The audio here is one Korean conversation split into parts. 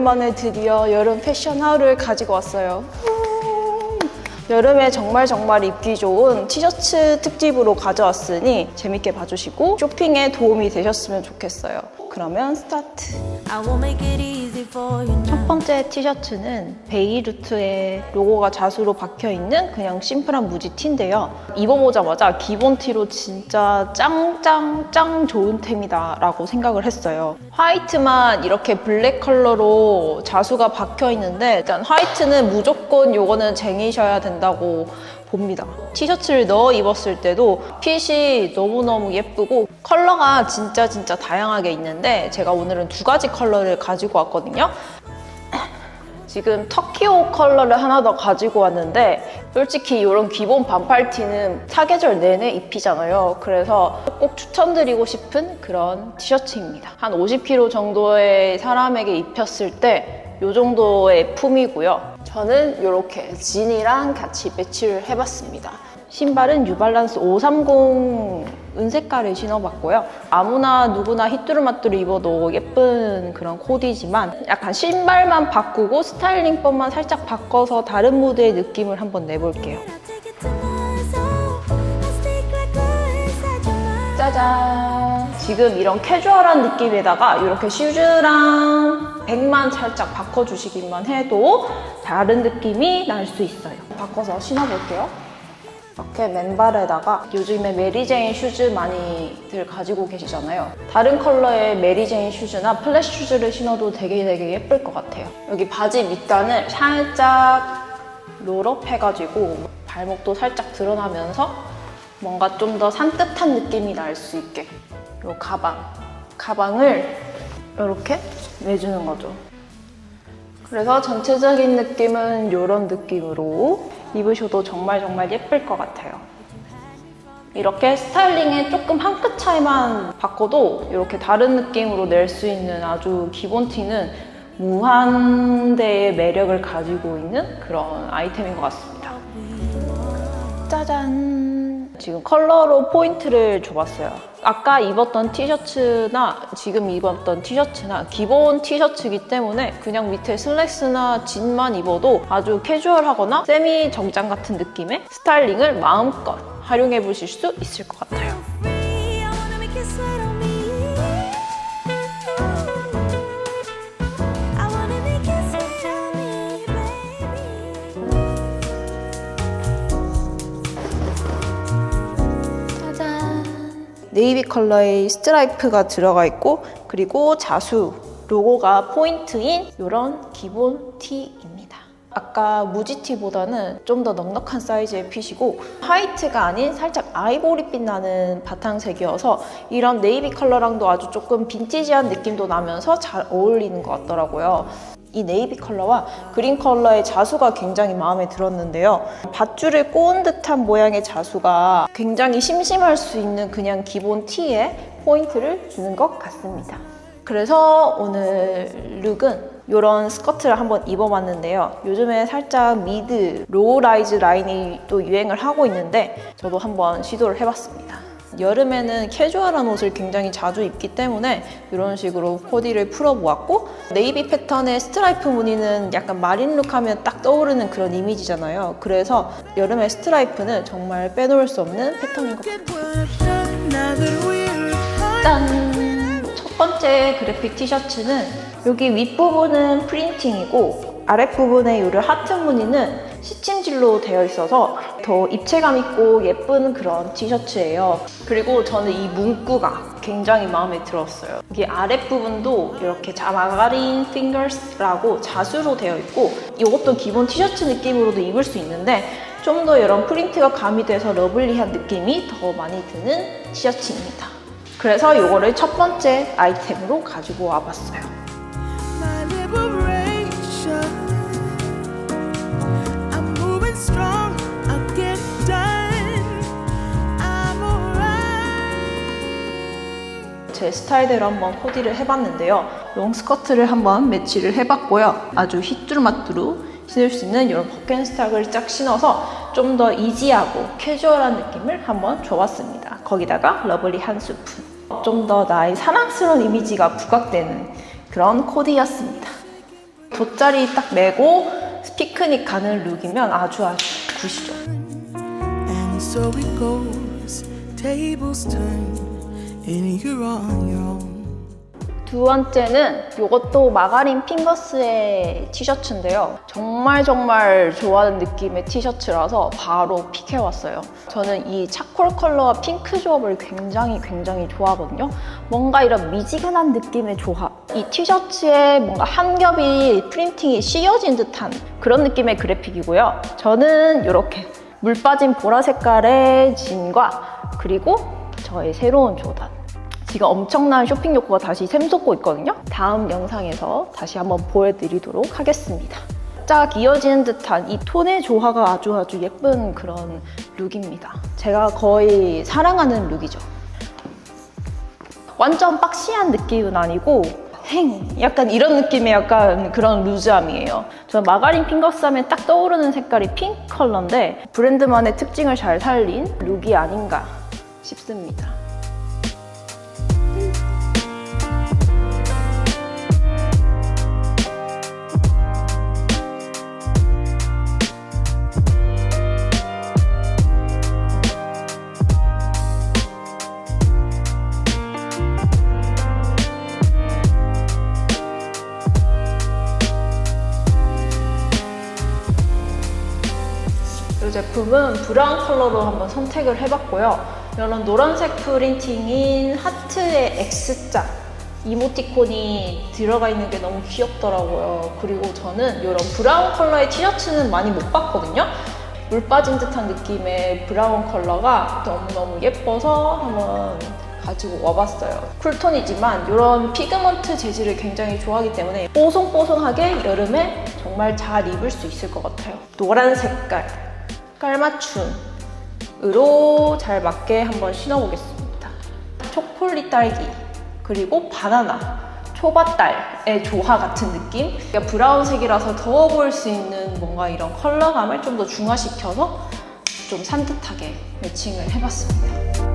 오랜만에 드디어 여름 패션 하루를 가지고 왔어요. 음, 여름에 정말 정말 입기 좋은 티셔츠 특집으로 가져왔으니 재밌게 봐주시고 쇼핑에 도움이 되셨으면 좋겠어요. 그러면 스타트! 첫 번째 티셔츠는 베이루트에 로고가 자수로 박혀 있는 그냥 심플한 무지 티인데요. 입어보자마자 기본 티로 진짜 짱짱짱 좋은 템이다 라고 생각을 했어요. 화이트만 이렇게 블랙 컬러로 자수가 박혀 있는데 일단 화이트는 무조건 요거는 쟁이셔야 된다고 봅니다. 티셔츠를 넣어 입었을 때도 핏이 너무너무 예쁘고 컬러가 진짜 진짜 다양하게 있는데 제가 오늘은 두 가지 컬러를 가지고 왔거든요. 지금 터키오 컬러를 하나 더 가지고 왔는데 솔직히 이런 기본 반팔티는 사계절 내내 입히잖아요. 그래서 꼭 추천드리고 싶은 그런 티셔츠입니다. 한 50kg 정도의 사람에게 입혔을 때 이 정도의 품이고요. 저는 이렇게 진이랑 같이 매치를 해봤습니다. 신발은 뉴발란스 530 은색깔을 신어봤고요. 아무나 누구나 히뚜루마뚜루 입어도 예쁜 그런 코디지만 약간 신발만 바꾸고 스타일링법만 살짝 바꿔서 다른 무드의 느낌을 한번 내볼게요. 짜잔! 지금 이런 캐주얼한 느낌에다가 이렇게 슈즈랑 백만 살짝 바꿔주시기만 해도 다른 느낌이 날 수 있어요. 바꿔서 신어볼게요. 이렇게 맨발에다가 요즘에 메리제인 슈즈 많이들 가지고 계시잖아요. 다른 컬러의 메리제인 슈즈나 플랫 슈즈를 신어도 되게 되게 예쁠 것 같아요. 여기 바지 밑단을 살짝 롤업 해가지고 발목도 살짝 드러나면서 뭔가 좀 더 산뜻한 느낌이 날 수 있게 요 가방 가방을 이렇게 내주는 거죠. 그래서 전체적인 느낌은 이런 느낌으로 입으셔도 정말 정말 예쁠 것 같아요. 이렇게 스타일링에 조금 한 끗 차이만 바꿔도 이렇게 다른 느낌으로 낼 수 있는 아주 기본 티는 무한대의 매력을 가지고 있는 그런 아이템인 것 같습니다. 짜잔! 지금 컬러로 포인트를 줘봤어요. 아까 입었던 티셔츠나 지금 입었던 티셔츠나 기본 티셔츠이기 때문에 그냥 밑에 슬랙스나 진만 입어도 아주 캐주얼하거나 세미 정장 같은 느낌의 스타일링을 마음껏 활용해 보실 수 있을 것 같아요. 네이비 컬러의 스트라이프가 들어가 있고 그리고 자수 로고가 포인트인 이런 기본 티입니다. 아까 무지티보다는 좀 더 넉넉한 사이즈의 핏이고 화이트가 아닌 살짝 아이보리빛 나는 바탕색이어서 이런 네이비 컬러랑도 아주 조금 빈티지한 느낌도 나면서 잘 어울리는 것 같더라고요. 이 네이비 컬러와 그린 컬러의 자수가 굉장히 마음에 들었는데요. 밧줄을 꼬은 듯한 모양의 자수가 굉장히 심심할 수 있는 그냥 기본 티에 포인트를 주는 것 같습니다. 그래서 오늘 룩은 이런 스커트를 한번 입어봤는데요. 요즘에 살짝 미드, 로우 라이즈 라인이 또 유행을 하고 있는데 저도 한번 시도를 해봤습니다. 여름에는 캐주얼한 옷을 굉장히 자주 입기 때문에 이런 식으로 코디를 풀어보았고 네이비 패턴의 스트라이프 무늬는 약간 마린룩 하면 딱 떠오르는 그런 이미지잖아요. 그래서 여름에 스트라이프는 정말 빼놓을 수 없는 패턴인 것 같아요. 짠! 첫 번째 그래픽 티셔츠는 여기 윗부분은 프린팅이고 아랫부분에 이 하트 무늬는 시침질로 되어 있어서 더 입체감 있고 예쁜 그런 티셔츠예요. 그리고 저는 이 문구가 굉장히 마음에 들었어요. 이게 아랫부분도 이렇게 자마가린 핑거스라고 자수로 되어 있고 이것도 기본 티셔츠 느낌으로도 입을 수 있는데 좀 더 이런 프린트가 가미돼서 러블리한 느낌이 더 많이 드는 티셔츠입니다. 그래서 이거를 첫 번째 아이템으로 가지고 와봤어요. 제 스타일대로 한번 코디를 해봤는데요. 롱 스커트를 한번 매치를 해봤고요. 아주 휘뚜루마뚜루 신을 수 있는 이런 버켄스탁을 쫙 신어서 좀 더 이지하고 캐주얼한 느낌을 한번 줘봤습니다. 거기다가 러블리 한 스푼. 좀 더 나의 사랑스러운 이미지가 부각되는 그런 코디였습니다. 돗자리 딱 메고 피크닉 가는 룩이면 아주 아주 굿이죠. 두 번째는 이것도 마가린 핑거스의 티셔츠인데요. 정말 정말 좋아하는 느낌의 티셔츠라서 바로 픽해왔어요. 저는 이 차콜 컬러와 핑크 조합을 굉장히 굉장히 좋아하거든요. 뭔가 이런 미지근한 느낌의 조합. 이 티셔츠에 뭔가 한 겹이 프린팅이 씌어진 듯한 그런 느낌의 그래픽이고요. 저는 이렇게 물 빠진 보라 색깔의 진과 그리고 저의 새로운 조단. 지금 엄청난 쇼핑 욕구가 다시 샘솟고 있거든요. 다음 영상에서 다시 한번 보여드리도록 하겠습니다. 짝 이어지는 듯한 이 톤의 조화가 아주 아주 예쁜 그런 룩입니다. 제가 거의 사랑하는 룩이죠. 완전 박시한 느낌은 아니고 행 약간 이런 느낌의 약간 그런 루즈함이에요. 저 마가린 핑거스 하면 딱 떠오르는 색깔이 핑크 컬러인데 브랜드만의 특징을 잘 살린 룩이 아닌가 싶습니다. 이 제품은 브라운 컬러로 한번 선택을 해봤고요. 이런 노란색 프린팅인 하트의 X자 이모티콘이 들어가 있는 게 너무 귀엽더라고요. 그리고 저는 이런 브라운 컬러의 티셔츠는 많이 못 봤거든요. 물 빠진 듯한 느낌의 브라운 컬러가 너무너무 예뻐서 한번 가지고 와봤어요. 쿨톤이지만 이런 피그먼트 재질을 굉장히 좋아하기 때문에 뽀송뽀송하게 여름에 정말 잘 입을 수 있을 것 같아요. 노란 색깔, 깔맞춤 으로 잘 맞게 한번 신어보겠습니다. 초콜릿 딸기, 그리고 바나나, 초밥달의 조화 같은 느낌? 그러니까 브라운색이라서 더워 보일 수 있는 뭔가 이런 컬러감을 좀 더 중화시켜서 좀 산뜻하게 매칭을 해봤습니다.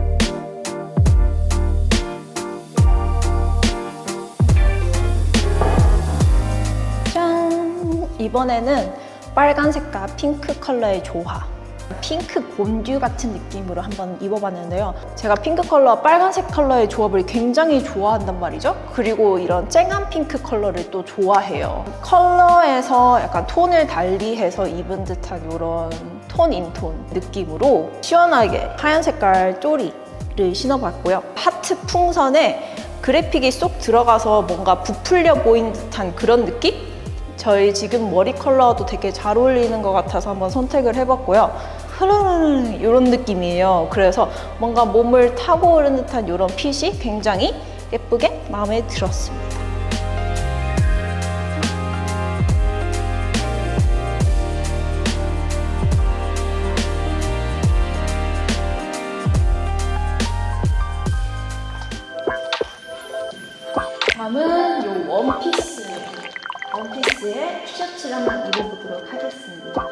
짠! 이번에는 빨간색과 핑크 컬러의 조화. 핑크 곰듀 같은 느낌으로 한번 입어봤는데요. 제가 핑크 컬러와 빨간색 컬러의 조합을 굉장히 좋아한단 말이죠. 그리고 이런 쨍한 핑크 컬러를 또 좋아해요. 컬러에서 약간 톤을 달리해서 입은 듯한 이런 톤 인톤 느낌으로 시원하게 하얀 색깔 쪼리를 신어봤고요. 하트 풍선에 그래픽이 쏙 들어가서 뭔가 부풀려 보인 듯한 그런 느낌? 저희 지금 머리 컬러도 되게 잘 어울리는 것 같아서 한번 선택을 해봤고요. 흐르르르 이런 느낌이에요. 그래서 뭔가 몸을 타고 오른 듯한 이런 핏이 굉장히 예쁘게 마음에 들었습니다. 다음은 이 원피스. 원피스의 티셔츠를 한번 입어보도록 하겠습니다.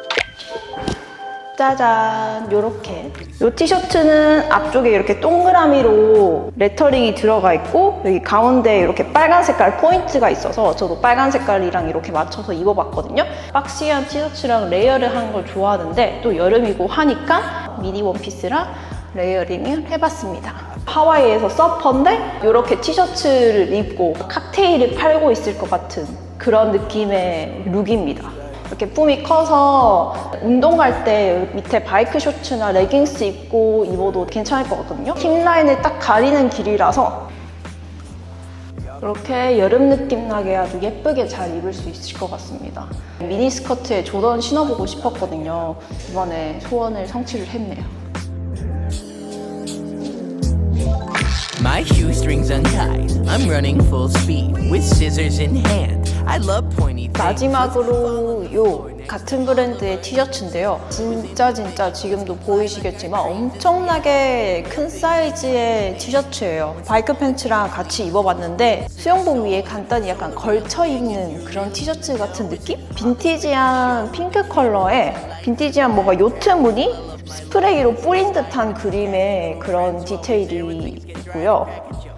짜잔, 요렇게. 이 티셔츠는 앞쪽에 이렇게 동그라미로 레터링이 들어가 있고, 여기 가운데 이렇게 빨간 색깔 포인트가 있어서 저도 빨간 색깔이랑 이렇게 맞춰서 입어봤거든요. 박시한 티셔츠랑 레이어를 하는 걸 좋아하는데, 또 여름이고 하니까 미니 원피스랑 레이어링을 해봤습니다. 하와이에서 서퍼인데 이렇게 티셔츠를 입고 칵테일을 팔고 있을 것 같은 그런 느낌의 룩입니다. 이렇게 뿜이 커서 운동 갈때 밑에 바이크 셔츠나 레깅스 입고 입어도 괜찮을 것 같거든요. 힙 라인을 딱 가리는 길이라서 이렇게 여름 느낌 나게 아주 예쁘게 잘 입을 수 있을 것 같습니다. 미니 스커트에 조던 신어보고 싶었거든요. 이번에 소원을 성취를 했네요. My shoestrings untied. I'm running full speed with scissors in hand. 마지막으로 요 같은 브랜드의 티셔츠인데요. 진짜 진짜 지금도 보이시겠지만 엄청나게 큰 사이즈의 티셔츠예요. 바이크 팬츠랑 같이 입어봤는데 수영복 위에 간단히 약간 걸쳐 입는 그런 티셔츠 같은 느낌? 빈티지한 핑크 컬러에 빈티지한 뭔가 요트 무늬 스프레이로 뿌린 듯한 그림의 그런 디테일이 있고요.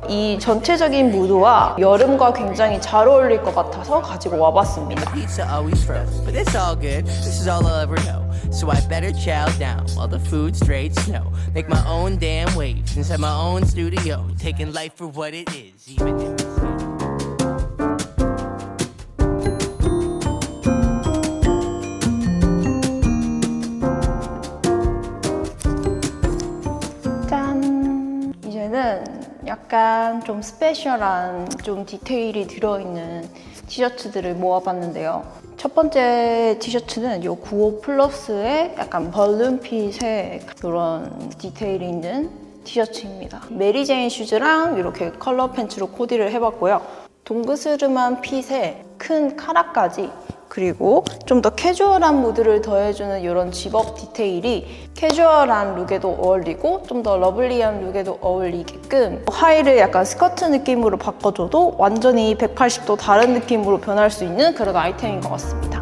이 전체적인 무드와 여름과 굉장히 잘 어울릴 것 같아서 가지고 와봤습니다. Pizza always froze, but it's all good. This is all I'll ever know. So I better chow down while the food straight snow. Make my own damn waves inside my own studio. Taking life for what it is, even if 약간 좀 스페셜한 좀 디테일이 들어있는 티셔츠들을 모아봤는데요. 첫 번째 티셔츠는 이 95 플러스의 약간 벌룬핏의 그런 디테일이 있는 티셔츠입니다. 메리제인 슈즈랑 이렇게 컬러 팬츠로 코디를 해봤고요. 동그스름한 핏에 큰 카라까지 그리고 좀 더 캐주얼한 무드를 더해주는 이런 집업 디테일이 캐주얼한 룩에도 어울리고 좀 더 러블리한 룩에도 어울리게끔 하의를 약간 스커트 느낌으로 바꿔줘도 완전히 180도 다른 느낌으로 변할 수 있는 그런 아이템인 것 같습니다.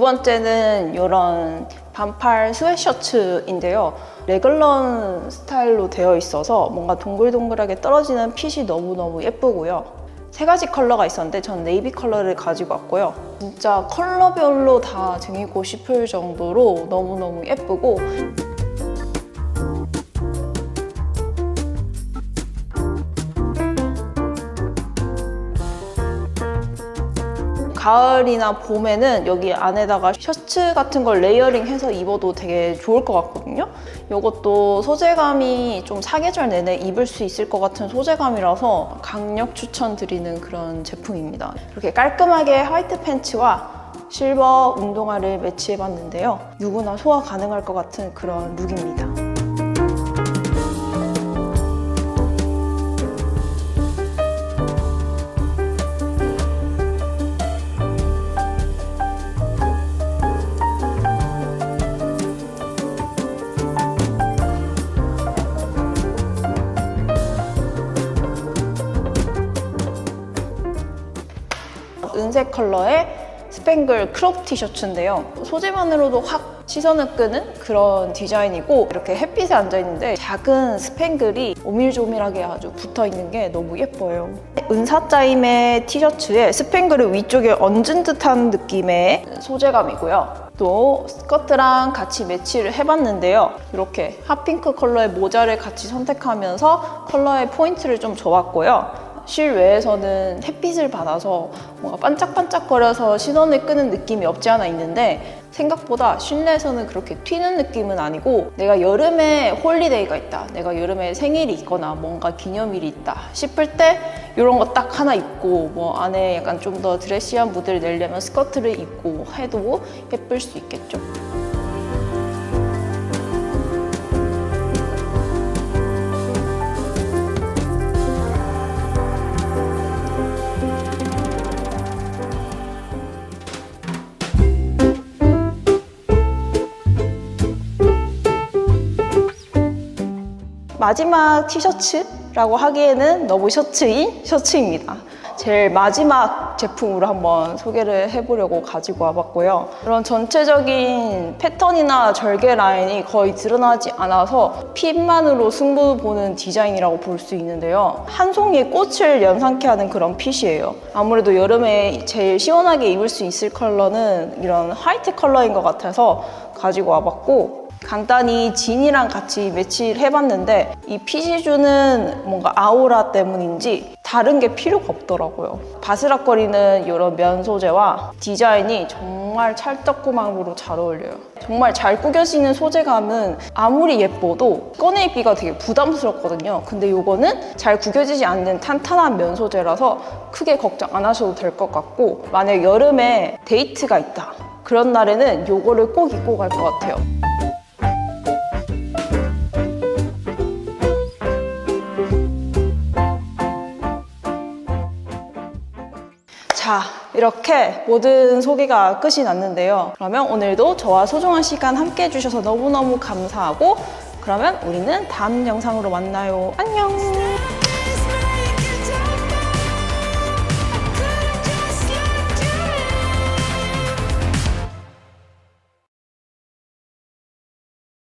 두 번째는 이런 반팔 스웨셔츠인데요. 레글런 스타일로 되어 있어서 뭔가 동글동글하게 떨어지는 핏이 너무너무 예쁘고요. 세 가지 컬러가 있었는데 전 네이비 컬러를 가지고 왔고요. 진짜 컬러별로 다 쟁이고 싶을 정도로 너무너무 예쁘고 가을이나 봄에는 여기 안에다가 셔츠 같은 걸 레이어링해서 입어도 되게 좋을 것 같거든요. 이것도 소재감이 좀 사계절 내내 입을 수 있을 것 같은 소재감이라서 강력 추천드리는 그런 제품입니다. 이렇게 깔끔하게 화이트 팬츠와 실버 운동화를 매치해봤는데요. 누구나 소화 가능할 것 같은 그런 룩입니다. 은색 컬러의 스팽글 크롭 티셔츠인데요. 소재만으로도 확 시선을 끄는 그런 디자인이고 이렇게 햇빛에 앉아 있는데 작은 스팽글이 오밀조밀하게 아주 붙어 있는 게 너무 예뻐요. 은사짜임의 티셔츠에 스팽글을 위쪽에 얹은 듯한 느낌의 소재감이고요. 또 스커트랑 같이 매치를 해봤는데요. 이렇게 핫핑크 컬러의 모자를 같이 선택하면서 컬러의 포인트를 좀 줘봤고요. 실외에서는 햇빛을 받아서 뭔가 반짝반짝거려서 시선을 끄는 느낌이 없지 않아 있는데 생각보다 실내에서는 그렇게 튀는 느낌은 아니고 내가 여름에 홀리데이가 있다. 내가 여름에 생일이 있거나 뭔가 기념일이 있다 싶을 때 이런 거 딱 하나 입고 뭐 안에 약간 좀 더 드레시한 무드를 내려면 스커트를 입고 해도 예쁠 수 있겠죠 마지막 티셔츠라고 하기에는 너무 셔츠인 셔츠입니다. 제일 마지막 제품으로 한번 소개를 해보려고 가지고 와봤고요. 이런 전체적인 패턴이나 절개 라인이 거의 드러나지 않아서 핏만으로 승부 보는 디자인이라고 볼 수 있는데요. 한 송이의 꽃을 연상케 하는 그런 핏이에요. 아무래도 여름에 제일 시원하게 입을 수 있을 컬러는 이런 화이트 컬러인 것 같아서 가지고 와봤고 간단히 진이랑 같이 매치를 해봤는데 이 핏이 주는 뭔가 아우라 때문인지 다른 게 필요가 없더라고요. 바스락거리는 이런 면 소재와 디자인이 정말 찰떡구망으로 잘 어울려요. 정말 잘 구겨지는 소재감은 아무리 예뻐도 꺼내 입기가 되게 부담스럽거든요. 근데 이거는 잘 구겨지지 않는 탄탄한 면 소재라서 크게 걱정 안 하셔도 될 것 같고 만약 여름에 데이트가 있다. 그런 날에는 이거를 꼭 입고 갈 것 같아요. 자, 이렇게 모든 소개가 끝이 났는데요. 그러면 오늘도 저와 소중한 시간 함께 해주셔서 너무너무 감사하고, 그러면 우리는 다음 영상으로 만나요. 안녕!